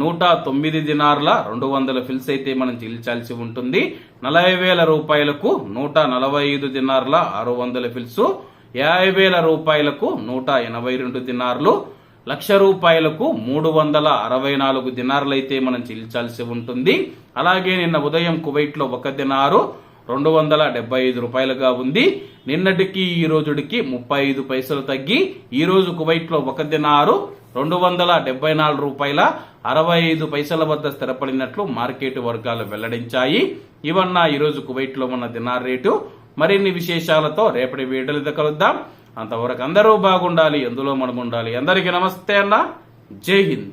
నూట తొమ్మిది దినార్ల రెండు వందల ఫిల్స్ అయితే మనం చెల్లించాల్సి ఉంటుంది. నలభై వేల రూపాయలకు నూట నలభై ఐదు దినార్ల ఆరు వందల ఫిల్స్ యాభై వేల రూపాయలకు నూట ఎనభై రెండు దినార్లు లక్ష రూపాయలకు మూడు వందల అరవై నాలుగు దినార్లు అయితే మనం చెల్లించాల్సి ఉంటుంది. అలాగే నిన్న ఉదయం కువైట్లో ఒక దినారు రెండు వందల డెబ్బై ఐదు రూపాయలుగా ఉంది. నిన్నటికి ఈ రోజుడికి ముప్పై ఐదు పైసలు తగ్గి ఈ రోజు ఒక దినారు రెండు వందల డెబ్బై నాలుగు రూపాయల అరవై ఐదు పైసల వద్ద స్థిరపడినట్లు మార్కెట్ వర్గాలు వెల్లడించాయి. ఇవన్న ఈరోజు కువైట్లో ఉన్న దినార్ రేటు. మరిన్ని విశేషాలతో రేపటి వీడియోలో కలుద్దాం. అంతవరకు అందరూ బాగుండాలి ఎందులో మనం ఉండాలి అందరికీ నమస్తే అన్న. జై హింద్.